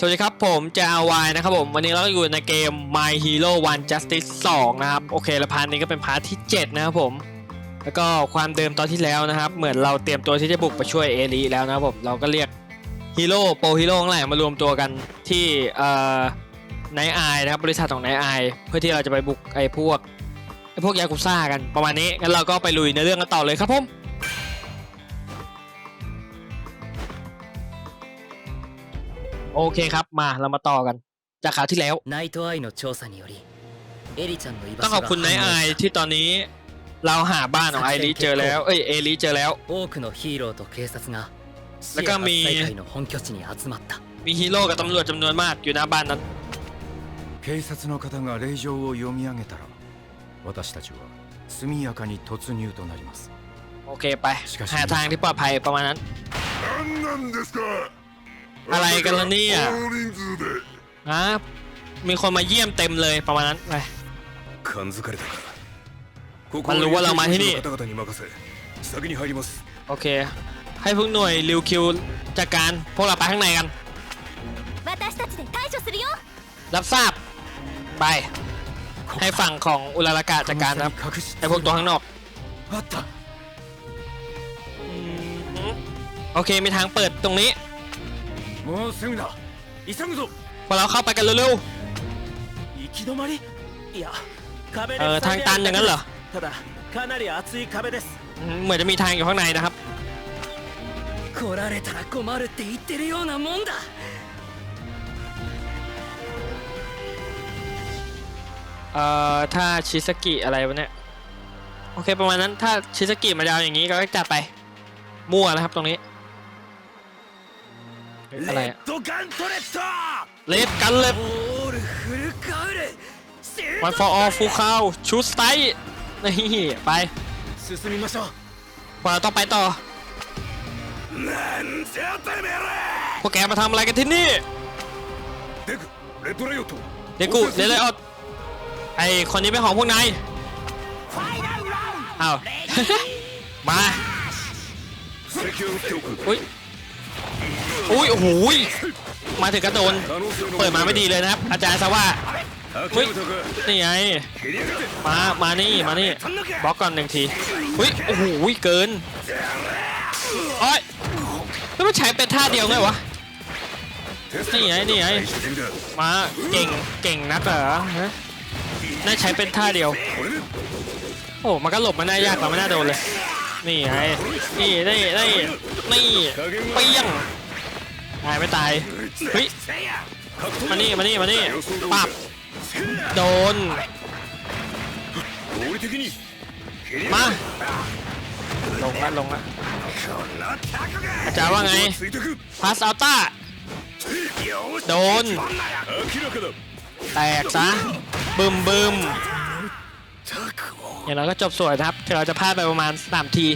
สวัสดีครับผมจาวายนะครับผม วันนี้เราก็อยู่ในเกม My Hero One Justice 2 นะครับ โอเคและพาร์ทนี้ก็เป็นพาร์ทที่ 7 นะครับผม แล้วก็ความเดิมตอนที่แล้วนะครับ เหมือนเราเตรียมตัวที่จะบุกไปช่วยเอลิแล้วนะครับผม เราก็เรียกฮีโร่โปรฮีโร่ทั้งหลายมารวมตัวกันที่เอ่อไนไอนะครับ บริษัทของไนไอเพื่อที่เราจะไปบุกไอ้พวกไอ้พวกยากุซ่ากันประมาณนี้งั้นเราก็ไปลุยในเรื่องกันต่อเลยครับผม โอเคครับมาเรามาต่อกัน จากคราวที่แล้ว ナイトアイの調査によりエリちゃんの居場 ต้อง 所 ขอบ が คุณไน 判 ไอ 明し ที่ตอนนี้เราหาบ้านของไอริเจอแล้ว เอ้ยเอริเจอแล้ว た多くのヒーローと警察がシแล้วก็ エมี 初再会の本拠地に集まった มีฮีโร่กับตำรวจจำนวนมากอยู่หน้าบ้านนั้น 警察の方が令状を読み上げたら私たちは速やかに突入となります โอเคไป しかし หาทางที่ปลอดภัยประมาณนั้น 何なんですか อะไรกันล่ะเนี่ยฮะมีคนมาเยี่ยมเต็มเลยประมาณนั้นไปมันรู้ว่าเรามาที่นี่โอเค ให้พวกหน่วยริวคิวจัดการพวกเราไปข้างในกันรับทราบไปให้ฝั่งของอุลารากาจัดการครับไอพวกตัวข้างนอกโอเคมีทางเปิดตรงนี้ もうすぐだ急ぐぞ พวกเราเข้าไปกันเร็ว 行き止まりいや壁 ๆ で เออทางตันอย่างนั้นเหรอ ただかなり厚い壁です อืมเหมือนจะมีทางอยู่ข้างในนะครับ 来られたら困るって言ってるようなもんだ เอ่อถ้าชิสกิอะไรวะเนี่ยโอเคประมาณนั้นถ้าชิสกิมาดาวอย่างนี้ก็จัดไปมั่วนะครับตรงนี้ อะไร レ อะ ッドガントレット เลดกันเลย オールフルカウルシー วันฟอร์ออฟูคาวชูสไตนี่ไป 進みましょう พวกเราต้องไปต่อ なんじゃてめえら พวกแกมาทำอะไรกันที่นี่ デクレッドライオット เดกูเดลเลยออดไอคนนี้เป็นของพวกนายอ้าว มา 布石を打っておく อุ้ย อุ้ยโอ้ยมาถึงกระโดนเปิดมาไม่ดีเลยนะครับ อาจารย์ซาว่านี่ไงมามานี่มานี่บล็อกก่อนหนึ่งทีอุ้ยโอ้โหเกินเอ้ยแล้วมัใช้เป็นท่าเดียวไงวะนี่ไงนี่ไงมาเก่งเก่งนักเหรอน่าใช้เป็นท่าเดียว โอ้มันก็หลบมันน่ายากกว่ามันน่าโดนเลย นี่ไงนี่นี่นี่นี่เปี้ยงตายไม่ตายเฮ้ยมานี่มานี่มานี่ปับโดนมาลงละลงละอาจารย์ว่าไงพาสอัลต้าโดน แตกซะบึมบึม อย่างเราก็จบสวยนะครับถึงเราจะพลาดไปประมาณสามที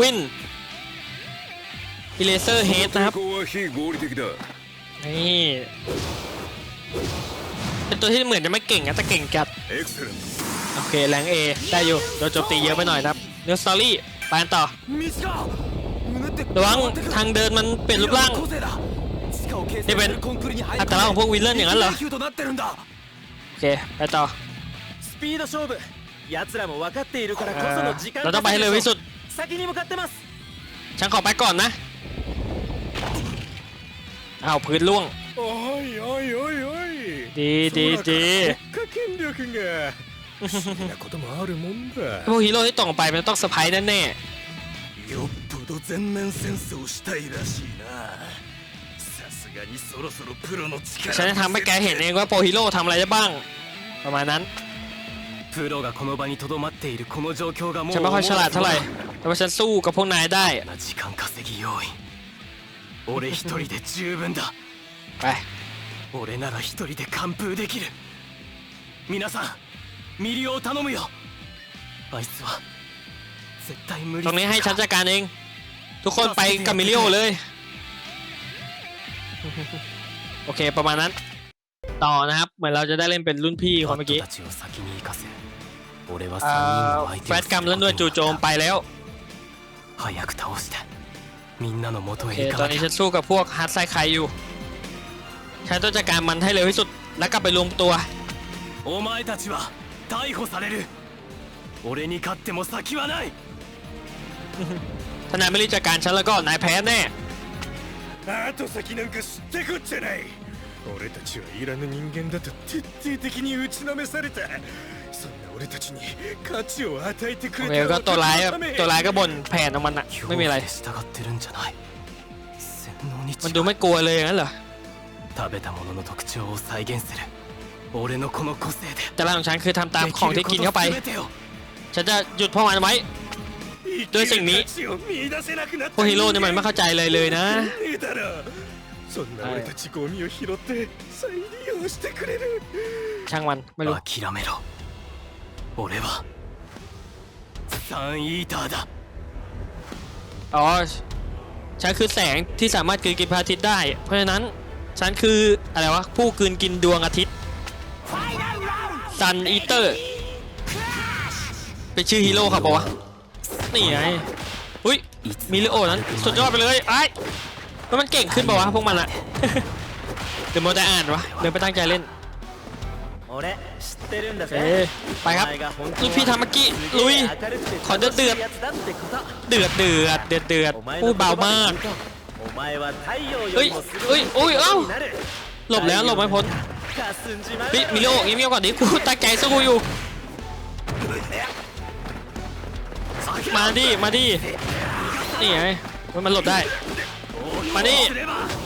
วินอีเลเซอร์เฮดนะครับ นี่ เป็นตัวที่เหมือนจะไม่เก่งนะแต่เก่งจัด โอเค แรงเอได้อยู่โดนโจมตีเยอะไปหน่อยครับ เนื้อสตอรี่ไปกันต่อ ระวังทางเดินมันเปลี่ยนรูปร่างนี่เป็นอัตราของพวกวินเลนอย่างนั้นเหรอ อเค ไปต่อ スピード勝負奴らも分かっているからこその時間 เราต้องไปให้เร็วที่สุด 先に向かってます ฉันขอไปก่อนนะ อ้าวพื้นล่วง おいおいおいおい ดีดีดี 国家権力が不思議なこともあるもんだ พวกฮีโร่ที่ตกไปมันต้องเซอร์ไพรส์แน่ よっぽど全面戦争したいらしいな ฉันจะทำให้แกเห็นเองว่าโปรฮีโร่ทำอะไรได้บ้าง ประมาณนั้น プロがこの場にとどまっているこの状況がもう ฉันไม่ค่อยฉลาดเท่าไหร่ แต่ว่าฉันสู้กับพวกนายได้ な時間稼ぎ要員俺一人で十分だ ไป 俺なら一人で完封できる皆さんミリオを頼むよあいつは絶対無理 ตรงนี้ให้ฉันจัดการเอง ทุกคนไปกับมิลิโอเลย โอเค ประมาณนั้น ต่อนะครับ เหมือนเราจะได้เล่นเป็นรุ่นพี่คนเมื่อกี้ たちを先に行かせ俺は เอ่ 3人 อ の相 แฟ 手 ตกัมและหน่วยจู่โจมไปแล้ว 早く倒して みんなの元 โอ へ เค 行 ตอ か น な นี้ き ฉั ゃ นสู้กับพวกฮาร์ดไซไคอยู่ ฉันต้องจัดการมันให้เร็วที่สุด แล้วกลับไปรวมตัว お前たちは逮捕される俺に勝っても先はない ถ้านายไม่รีบจัดการฉันแล้วก็นายแพ้แน่ あと先なんか知ってこっちゃない俺たちはいらぬ人間だと徹底的に打ちのめされたそんな俺たちに価値を与えてく โอ れ เค た ก็ตัวร้าย 私のため ตัวร้ายก็บ่นแผนของมันอะ 恐 ไม่มีอะไร 怖で従ってるんじゃない洗脳に มัน 違 ดู う ไม่กลัวเลยอย่างนั้นเหรอ 食べたものの特徴を再現する俺のこの個性で แต่ละของฉันคือทำตาม で ของ きる ที่ こ กิน と เข้าไป 全てを ฉันจะหยุดพวกมันไว้ 生きどうしてるみ価値を見出せなくなった พวกฮีโร่เนี่ยมันไม่เข้าใจเลยเลยนะ ねえだろそんな俺たちゴミを拾って再利用してくれる ช่างมันไม่รู้ 諦めろ俺はサンイーターだ อ๋อ ฉันคือแสงที่สามารถกลืนกินพระอาทิตย์ได้ เพราะฉะนั้นฉันคืออะไรวะ ผู้กลืนกินดวงอาทิตย์ซันอีเตอร์เป็นชื่อฮีโร่ครับปะวะ นี่ไงอุ้ยมิลิโอนั้นสุดยอดไปเลยไอ้แล้วมันเก่งขึ้นป่าวะพวกมันอะเดี๋ยวโมจะอ่านวะเดี๋ยวไปตั้งใจเล่นเอ้ไปครับลูกพี่ทำเมื่อกี้ลุยขอเดือดเดือดเดือดเดือดเดือดเดือดผู้เบามากเฮ้ยเฮ้ยโอ้ยเอ้าหลบแล้วหลบไม่พ้นมิลิโลองี้มีก่อนดิกูตาแก่ซะกูอยู่ มาดิ มาดิ นี่ไงมันหลบได้ มาดิ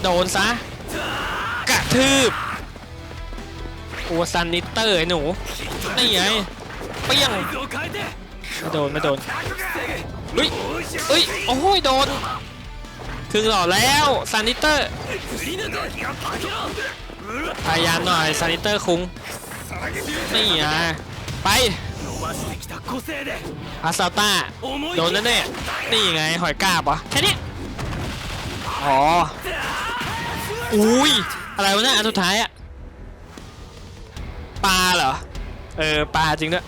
โดนซะ กระทืบโอซันนิเตอร์ไอ้หนู นี่ไงเปี้ยงไม่โดนไม่โดนเฮ้ยเฮ้ย โอ้ยโดนครึ่งหล่อแล้วซันนิเตอร์ พยายามหน่อยซันนิเตอร์คุ้งนี่ไงไป อาซาต้าโดนแน่แน่นี่ไงหอยกาบวะแค่นี้อ๋ออุ้ยอะไรวะเนี่ยอันสุดท้ายอะปลาเหรอ เออปลาจริงด้วย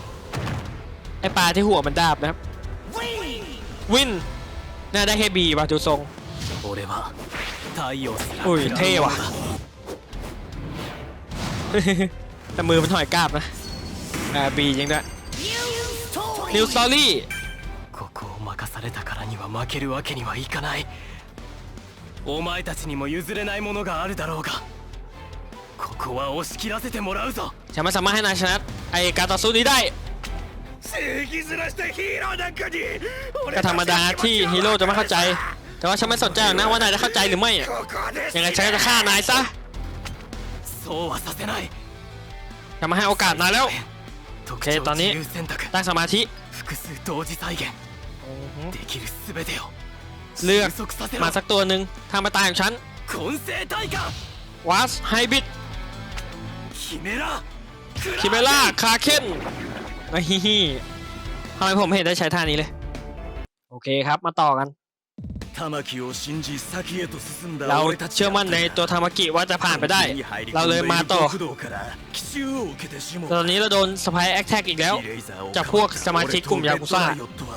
ไอปลาที่หัวมันดาบนะครับ วินน่าได้แค่บีวะดูทรงอุ้ยเท่วะแต่มือมันหอยกาบนะอ่าบีจริงด้วย นิวสตอรี่ここを任されたからには負けるわけにはいかないお前たちにも譲れないものがあるだろうがここは押し切らせてもらうぞฉันไม่สามารถให้นายไอการต่อสู้นี้ได้正義ずらしたヒーローなんかにก็ธรรมดาที่ฮีโร่จะไม่เข้าใจ แต่ว่าฉันไม่สนใจนะว่านายจะเข้าใจหรือไม่ยังไงฉันก็จะฆ่านายซะそうมาให้โอกาสนายแล้วโอเคตอนนี้ตั้งสมาธิ 複数同時再現できる全てを เลือก 収束させろ มาสักตัวหนึ่งทางมาตายของฉัน 混成体感 วาสไฮบิด キメラ คิเมล่าคาเคนไอ้ฮิฮิทำไมผมไม่เห็นได้ใช้ท่านี้เลย โอเคครับมาต่อกัน เรา 俺たち เชื่อมั่นในตัวทามากิว่าจะผ่านไปได้ เราเลยมาต่อ 極道から奇襲を受けてしも ตอนนี้เราโดนสไปแอคแท็กอีกแล้ว イレイザーを จากพวกสมาชิกกลุ่มยากุซ่า 俺とレッドライオットは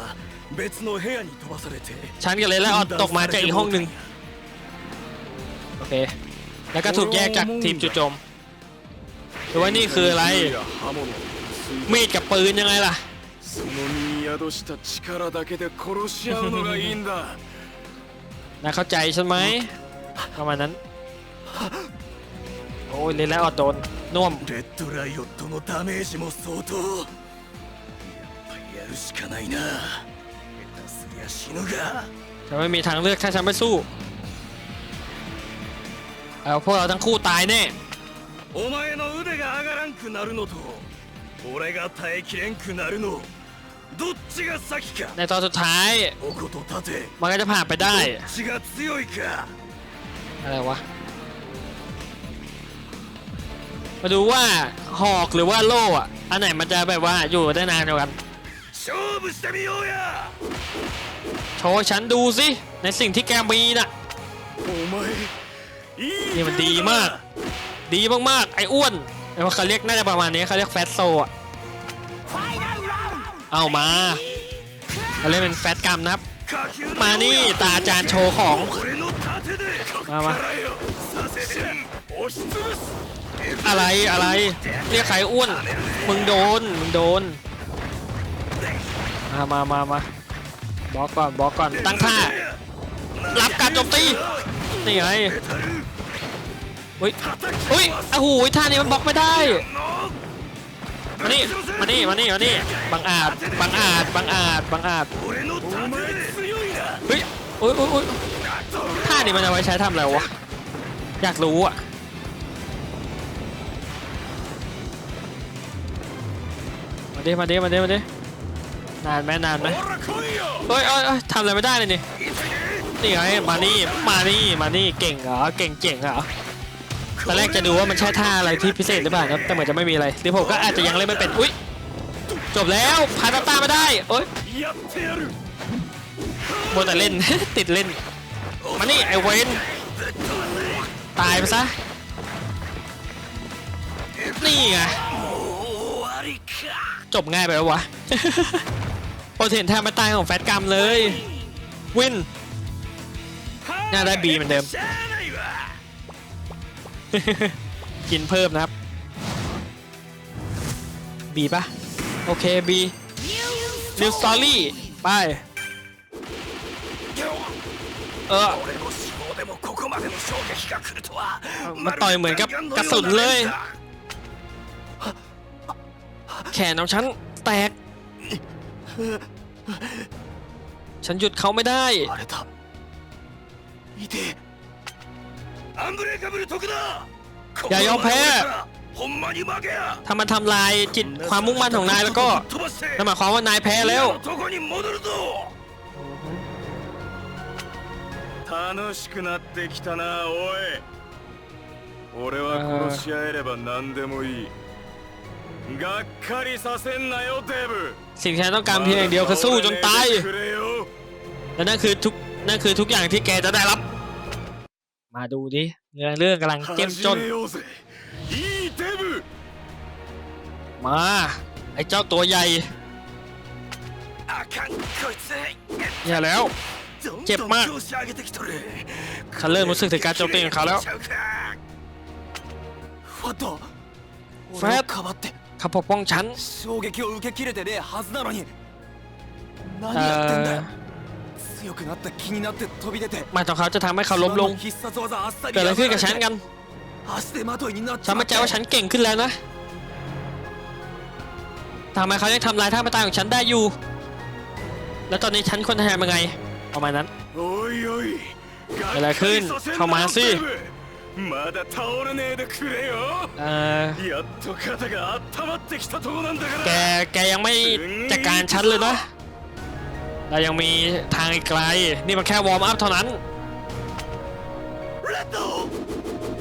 別の部屋に飛ばされて ฉันกับเลนและออดตกมาจากอีกห้องหนึ่งโอเค แล้วก็ถูกแยกจากทีมจุดโจมหรือว่านี่คืออะไร 刃物 มีดกับปืนยังไงล่ะ その身に宿した力だけで殺し合うのがいいんだ นายเข้าใจฉันไหมประมาณนั้น โอ้ยเลนและออดโดนน่วม レッドライオットのダメージも相当やっぱりやるしかないな下手すりゃ死ぬが ฉันไม่มีทางเลือกถ้าฉันไม่สู้เอาพวกเราทั้งคู่ตายแน่ お前の腕が上がらんくなるのと俺が耐えきれんくなるのどっちが先か ในตอนสุดท้าย มันก็จะผ่านไปได้อะไรวะ มาดูว่าหอกหรือว่าโล่อะอันไหนมันจะแบบว่าอยู่ได้นานกว่ากันโชว์ฉันดูสิ ในสิ่งที่แกมีน่ะนี่มันดีมาก ดีมากๆ ไอ้อ้วนไอ้เขาเรียกน่าจะประมาณนี้เขาเรียกแฟตโซอะ เอามาเราเล่นเป็นแฟตกรรมนะครับ มานี่ตาอาจารย์โชว์ของ มามาอะไรอะไร เรียกใครอ้วน มึงโดน มึงโดน มามามามาบล็อกก่อนบล็อกก่อน ตั้งท่า รับการโจมตี นี่ไงอุ้ยอุ้ยอ้โหท่านี้มันบล็อกไม่ได้ มานี่มานี่มานี่มานี่บังอาจบังอาจบังอาจบังอาจเฮ้ยโอ้ยโอ้ยท่านี่มันจะไว้ใช้ทำอะไรวะ อยากรู้อะมาดิมาดิมาดิมาดินานไหมนานไหมเฮ้ยเอ้ยทำอะไรไม่ได้เลยนี่นี่ไงมานี่มานี่มานี่เก่งเหรอเก่งเก่งเหรอ ตอนแรกจะดูว่ามันใช่ท่าอะไรที่พิเศษหรือเปล่าครับ แต่เหมือนจะไม่มีอะไรลิผมก็อาจจะยังเล่นไม่เป็น อุ้ย จบแล้วพาตาตามาได้เอ้ยโมแต่เล่น ติดเล่น มานี่ไอเวนตายไปซะ นี่ไง จบง่ายไปแล้ววะโปรเทนแทบไม่ตายของแฟตกรรมเลย วิน น่าได้บีเหมือนเดิม กินเพิ่มนะครับบีปะโอเคบีนิวสตอรี่ไปเออมันต่อยเหมือนกับกระสุนเลย แขนของฉันแตก ฉันหยุดเขาไม่ได้ アンブレイカブル徳だอย่ายอมแพ้ ほんまに負けや ถ้ามันทำลายจิตความมุ่งมั่นของนายแล้วก็ 飛ばして นั่นหมายความว่านายแพ้แล้ว みんなのとこに戻るぞ楽しくなってきたなおい俺は殺し合えれば何でもいいがっかりさせんなよデブ สิ่งที่ฉันต้องการเพียงอย่างเดียวคือสู้จนตาย くれよ และนั่นคือทุกนั่นคือทุกอย่างที่แกจะได้รับ มาดูดิเรื่องเรื่องกำลังเจ้มจน มา ไอ้เจ้าตัวใหญ่อย่าแล้ว เจ็บมากคานเริ่มรู้สึกถึงการโจมตีของเขาแล้วแฟดเขาปกป้องฉันเอ่อ 強くなった気になって飛び出て หมายของเขาจะทำให้เขาล้มลง 必殺技あっさり เกิดอะไรขึ้นกับฉันกัน 足手まといになっち ฉัน ま มั่ っ นใจว่าฉันเก่งขึ้นแล้วนะทำไมเขายังทำลายท่าไม่ตายของฉันได้อยู่ แล้วตอนนี้ฉันควรจะทำยังไง ประมาณนั้น おいおいอะไรขึ้นเข้ามาสิ まだ倒れねえでくれよ เอ่อ やっと肩が温まってきたとこなんだか แก ら แกยังไม่จัดการฉันเลยนะ รายังมีทางไกล นี่มันแค่วอร์มอัพเท่านั้น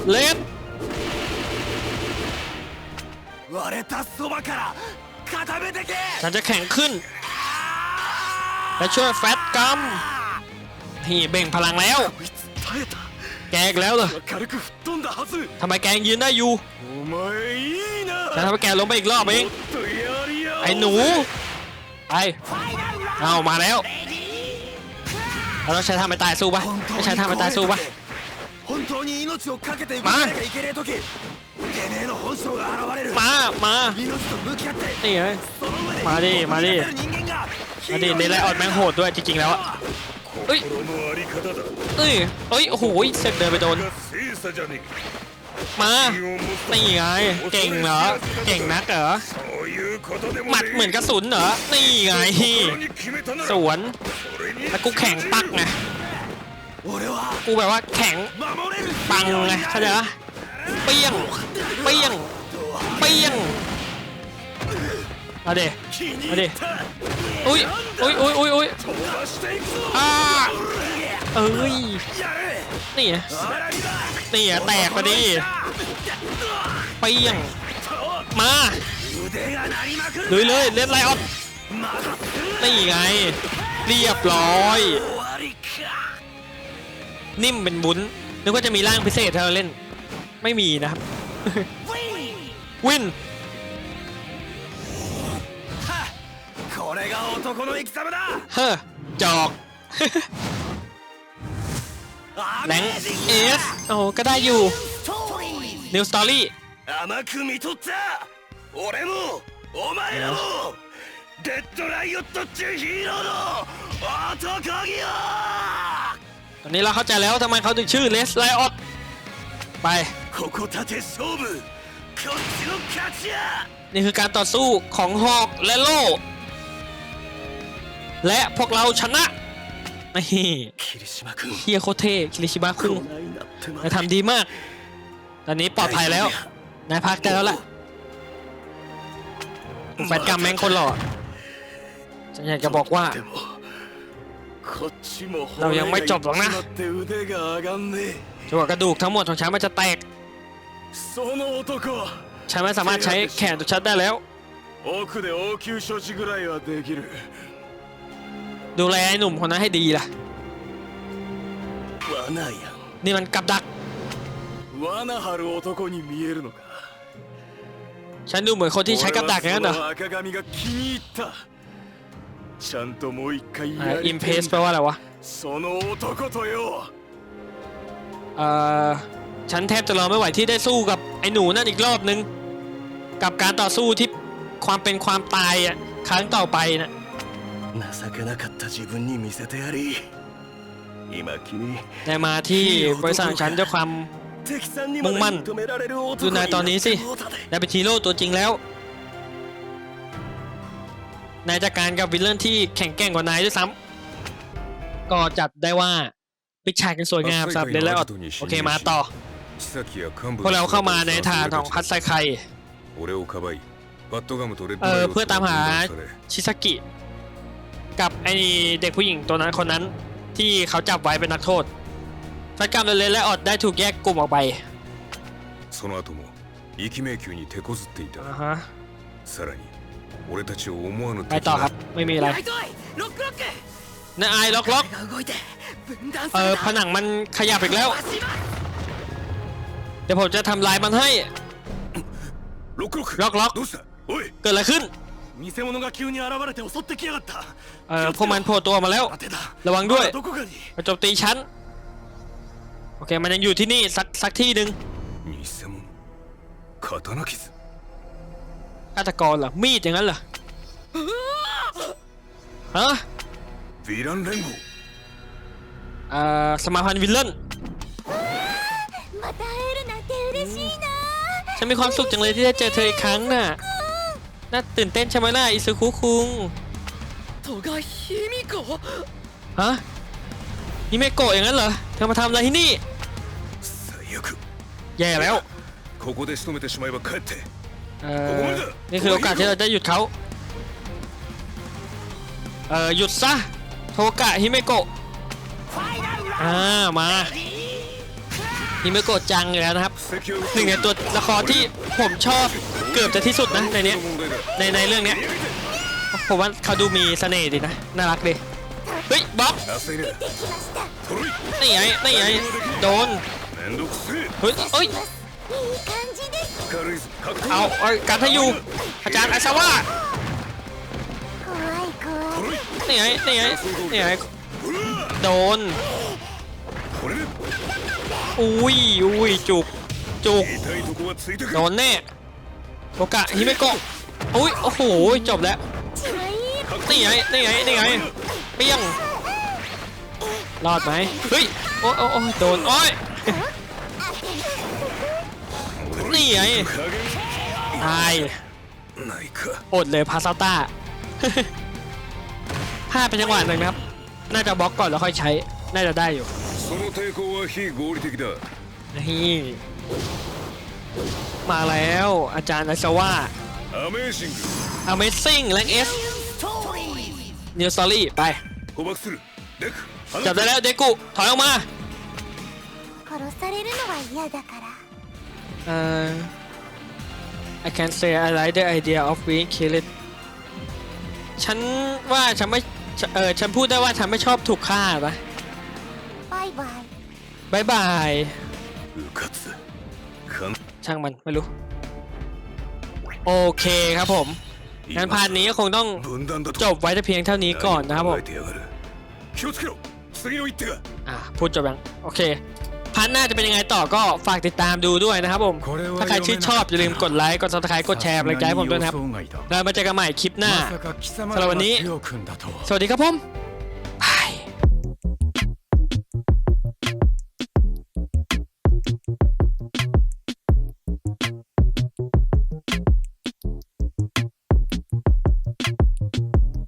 เลดฉันจะแข็งขึ้น และช่วยแฟตกัมที่เบ่งพลังแล้ว แกอีกแล้วเหรอทำไมแกยืนได้อยู่ฉันทำให้แกล้มไปอีกรอบเอง ไอ้หนูไอ เอามาแล้วเราต้อใช้ท่าไม่ตายสู้ปะใช้ท่าไม่ตายสู้ปะมามามานี่เลมาดิมาดิมาดิเดลไลออดแม่งโหดด้วยจริงๆแล้วเอ้ยเอ้ยเอ้ยโอ้โหเซ็ตเดินไปโดนมานี่ไงเก่งเหรอเก่งนักเหรอ หมัดเหมือนกระสุนเหรอ นี่ไง สวน แล้วกูแข็งปักไง กูแบบว่าแข็งปังไงเข้าใจปะเปี้ยง เปี้ยง เปี้ยงมาเดมาเดอุ้ยอุ้ยอุ้ยอุ้ยอุ้ยอ่าเอ้ย นี่นะนี่อแตกพอดีเปี้ยง มา ลุยเลยเล็ดไลออนนี่ไง เรียบร้อย นิ่มเป็นบุญนนึกว่าจะมีร่างพิเศษให้เราเล่น ไม่มีนะครับ วินเฮ้จอกแรงเอสโอ้ก็ได้อยู่นิวสตอรี่ 俺もお前らもデッドライオットっちゅうヒーローの男気よ ตอนนี้เราเข้าใจแล้วทำไมเขาถึงชื่อเลสไลออดไป ここ立て勝負こっちの勝ちや นี่คือการต่อสู้ของฮอกและโล และพวกเราชนะนี่ 霧島君 เฮียโคตรเทคิริชิบะคุง こないなってま นายทำดีมาก ตอนนี้ปลอดภัยแล้ว นายพักได้แล้วแหละ แบนกำแม่งคนหล่อฉันอยากจะบอกว่า เรายังไม่จบหรอกนะจังหวะกระดูกทั้งหมดของฉันมันจะแตก ฉันไม่สามารถใช้แขนตัวฉันได้แล้ว ดูแลไอ้หนุ่มคนนั้นให้ดีล่ะ นี่มันกับดัก ฉันดูเหมือนคนที่ใช้กับดักอย่งนั้นเหรออิมเพสแปลว่าอะไรวะเอ่อฉันแทบจะรอไม่ไหวที่ได้สู้กับไอ้หนูนั่นอีกรอบนึง กับการต่อสู้ที่ความเป็นความตายอะครั้งต่อไปนะได้มาที่บริษัทฉันด้วยความ มุ่งมั่นดูนายตอนนี้สินายเป็นฮีโร่ตัวจริงแล้ว นายจัดการกับวิลเลนที่แข่งแกร่งกว่านายด้วยซ้ำก็จัดได้ว่าปิดฉากกันสวยงามครับเดนแล้วโอเคมาต่อพวกเราเข้ามาในฐานของคัทไซไคเออเพื่อตามหาชิซากิ กับไอเด็กผู้หญิงตัวนั้นคนนั้นที่เขาจับไว้เป็นนักโทษ ฟันกรรมเลนและออดได้ถูกแยกกลุ่มออกไป その後も域迷宮に手こずっていた อ่าฮะ さらに俺たちを思わぬ ไป 敵 ต่อค が รับ ไม่มีอะไร ライトアイロックロック นายไอล็อกล็อก が動いて分断 เอ さ อ れ ผ た นังมันขยับอีกแล้ว わしは เดี๋ยวผมจะทำลายมันให้ ロックロックロックロックどうしたおい เกิดอะไรขึ้น 偽物が急に現れて襲ってきやがった เออพวกมันโผล่ตัวมาแล้ว 当てだ ระวังด้วย まどこかに มาโจมตีฉัน โ โอเค มันยังอยู่ที่นี่สักสักที่หนึ่งนิเซมคาตานาคิสฆาตกรเหรอ มีดอย่างนั้นเหรอ ฮะวิลันเรนโกอ่าสมาพันธ์วิลเลนฉันมีความสุขจังเลยที่ได้เจอเธออีกครั้งน่ะ น่าตื่นเต้นใช่ไหมล่ะอิซุคุคุงฮะฮะฮิเมโกะอย่างนั้นเหรอ เธอมาทำอะไรที่นี่ แย่แล้ว ここで仕留めてしまえば帰って เอ่อนี่คือโอกาสที่เราจะหยุดเขาเอ่อหยุดซะ โทกะฮิเมโกะอ่ามาฮิเมโกะจังเลยนะครับ 席を หนึ่งในตัวละครที่ผมชอบเกือบจะที่สุดนะในเนี้ย 問題だ ในในเรื่องเนี้ยผมว่าเขาดูมีเสน่ห์ดีนะ น่ารักดี เฮ้ยบ๊อบ 焦りなトロイ นี่ไงนี่ไงโดน めんどくせえ เฮ้ยเอ้ยเอาเอ้ยการทะยูอาจารย์อาชาวะนี่ไงนี่ไงนี่ไงโดนอุ้ยอุ้ยจุกจุกโดนแน่โอกะฮิเมโกะอุ้ยโอ้โหจบแล้วนี่ไงนี่ไงนี่ไงเปี้ยงรอดไหมเฮ้ยโอ้โอ้โดนโอ้ย นี่ไงตายอดเลยพาซาต้าพลาดไปจังหวะหนึ่งนะครับ น่าจะบล็อกก่อนแล้วค่อยใช้ น่าจะได้อยู่นี่มาแล้วอาจารย์อาชว่า Amazing แรงเอส New Story ไปจับได้แล้วเดกุถอยออกมา 殺されるのは嫌だから เอ่อ I can say I like the idea of being killed ฉันว่าฉันไม่เออฉันพูดได้ว่าฉันไม่ชอบถูกฆ่าปะ バイバイ บายบาย うかつ完 ช่างมันไม่รู้ โอเคครับผม งั้นพาร์ทนี้ก็คงต้อง 分断だと จบไว้แต่เพียงเท่านี้ก่อนนะครับผม 何考えてやがる貴 気をつけろ次の一手が อ่ะพูดจบยังโอเค พันหน้าจะเป็นยังไงต่อก็ฝากติดตามดูด้วยนะครับผม ถ้าใครชื่นชอบอย่าลืมกดไลค์ กดซับสไครต์กดแชร์กำลังใจผมด้วยครับ แล้วมาเจอกันใหม่คลิปหน้าสำหรับวันนี้ สวัสดีครับผม